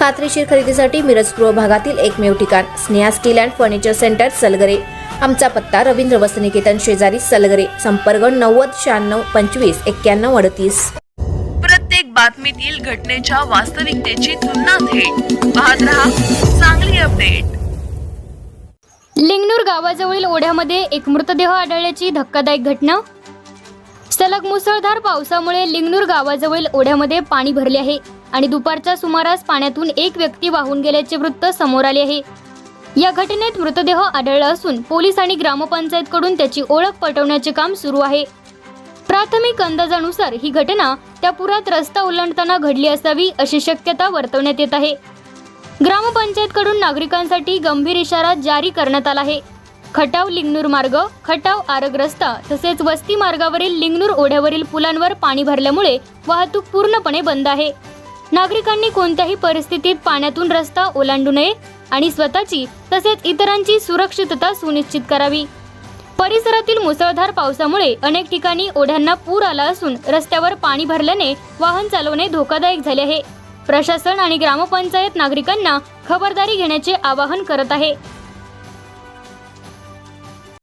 खात्रीशीर खरेदीसाठी मिरज पूर्व भागातील एकमेव ठिकाण Sneha steel and furniture centre Salgare. आमचा पत्ता रवींद्र वसनिकेतन शेजारी सलगरे संपर्क नव्वद शहाण्णव पंचवीस एक्क्याण्णव अडतीस. प्रत्येक बातमीतील घटनेच्या वास्तविकतेची तुलना थेट. पाहत रहा चांगली अपडेट. लिंगनूर गावाजवळील ओढ्यामध्ये एक मृतदेह आढळल्याची धक्कादायक घटना. सलग मुसळधार पावसामुळे लिंगनूर गावाजवळील ओढ्यामध्ये पाणी भरले आहे आणि दुपारच्या सुमारास पाण्यातून एक व्यक्ती वाहून गेल्याचे वृत्त समोर आले आहे. या घटनेत मृतदेह आढळला असून पोलीस आणि ग्रामपंचायतकडून त्याची ओळख पटवण्याचे काम सुरू आहे. प्राथमिक अंदाजानुसार ही घटना त्या पुरात रस्ता ओलांडताना घडली असावी अशी शक्यता वर्तवण्यात येत आहे. ग्रामपंचायतकडून नागरिकांसाठी गंभीर इशारा जारी करण्यात आला आहे. खटाव लिंगनूर मार्ग खटाव आरग रस्ता तसेच वस्ती मार्गावरील लिंगनूर ओढ्यावरील पुलांवर पाणी भरल्यामुळे वाहतूक पूर्णपणे बंद आहे. नागरिकांनी कोणत्याही परिस्थितीत पाण्यातून रस्ता ओलांडू नये आणि स्वतःची तसेच इतरांची सुरक्षितता सुनिश्चित करावी. परिसरातील मुसळधार पावसामुळे अनेक ठिकाणी ओढ्यांना पूर आला असून रस्त्यावर पाणी भरल्याने वाहन चालवणे धोकादायक झाले आहे. प्रशासन आणि ग्रामपंचायत नागरिकांना खबरदारी घेण्याचे आवाहन करत आहे.